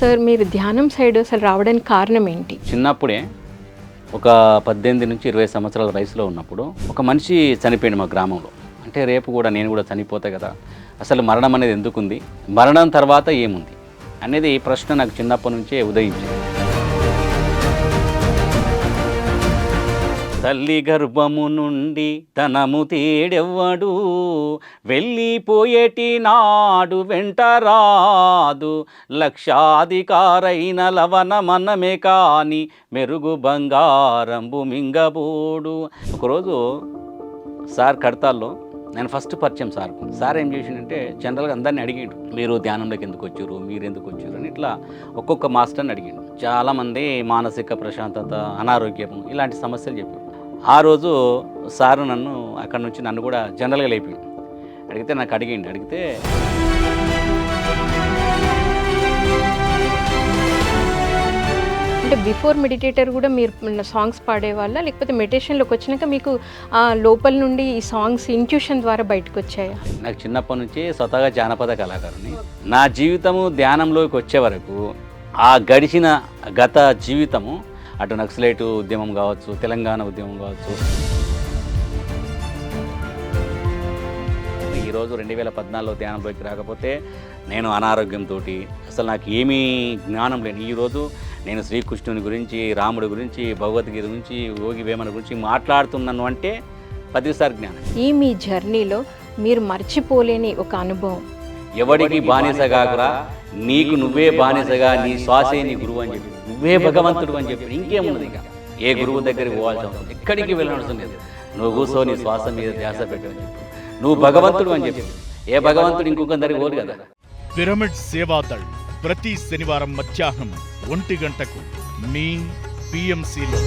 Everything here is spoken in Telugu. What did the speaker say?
సార్ మీరు ధ్యానం సైడ్ అసలు రావడానికి కారణం ఏంటి? చిన్నప్పుడే ఒక పద్దెనిమిది నుంచి ఇరవై సంవత్సరాల వయసులో ఉన్నప్పుడు ఒక మనిషి చనిపోయింది మా గ్రామంలో. అంటే రేపు కూడా నేను కూడా చనిపోతా కదా అసలు మరణం అనేది ఎందుకుంది? మరణం తర్వాత ఏముంది? అనేది ఈ ప్రశ్న నాకు చిన్నప్పటి నుంచే ఉదయించింది. తల్లి గర్భము నుండి తనము తేడెవ్వడు. వెళ్ళిపోయేటి నాడు వెంట రాదు. లక్షాధికారైన లవణ మనమే కాని మెరుగు బంగారంబు మింగబోడు. ఒకరోజు సార్ కడతాల్లో నేను ఫస్ట్ పరిచయం సార్. సార్ ఏం చేసిండంటే జనరల్గా అందరిని అడిగిండు మీరు ధ్యానంలోకి ఎందుకు వచ్చారు? మీరు ఎందుకు వచ్చారు? అని ఇట్లా ఒక్కొక్క మాస్టర్ని అడిగిండు. చాలామంది మానసిక ప్రశాంతత అనారోగ్యం ఇలాంటి సమస్యలు చెప్పారు. ఆ రోజు సారు నన్ను అక్కడ నుంచి నన్ను కూడా జనరల్గా లేపిండు. అడిగితే నాకు అడిగిండు. అడిగితే అంటే బిఫోర్ మెడిటేటర్ కూడా మీరు సాంగ్స్ పాడేవాళ్ళ? లేకపోతే మెడిటేషన్లోకి వచ్చినాక మీకు ఆ లోపల నుండి ఈ సాంగ్స్ ఇంట్యూషన్ ద్వారా బయటకు వచ్చాయా? నాకు చిన్నప్పటి నుంచి స్వతహాగా జానపద కళాకారుని. నా జీవితము ధ్యానంలోకి వచ్చే వరకు ఆ గడిచిన గత జీవితము అటు నక్సలైట్ ఉద్యమం కావచ్చు తెలంగాణ ఉద్యమం కావచ్చు. ఈరోజు రెండు వేల పద్నాలుగులో ధ్యానంలోకి రాకపోతే నేను అనారోగ్యంతో అసలు నాకు ఏమీ జ్ఞానం లేని ఈరోజు నేను శ్రీకృష్ణుని గురించి రాముడి గురించి భగవద్గీత గురించి యోగి వేమన గురించి మాట్లాడుతున్నాను అంటే ప్రతిసారి జ్ఞానం. ఈ మీ జర్నీలో మీరు మర్చిపోలేని ఒక అనుభవం. ఎవడికి బానిస కాకరా? నీకు నువ్వే బానిసగా నీ శ్వాసే నీ గురువు అని చెప్పి నువ్వే భగవంతుడు అని చెప్పి ఇంకేమున్నది ఇక. ఏ గురువు దగ్గరికి పోవాల్సి ఉంటుంది ఎక్కడికి వెళ్ళవలసిన లేదు. నువ్వు కూసో నీ శ్వాస మీద ధ్యాస పెట్టు అని చెప్పి. నువ్వు భగవంతుడు అని చెప్పి. ఏ భగవంతుడు ఇంకొకందరికి దగ్గరికి పోరు కదా. పిరమిడ్ సేవాదళ్ ప్రతి శనివారం మధ్యాహ్నం ఒంటి గంటకు మీ పిఎంసిలో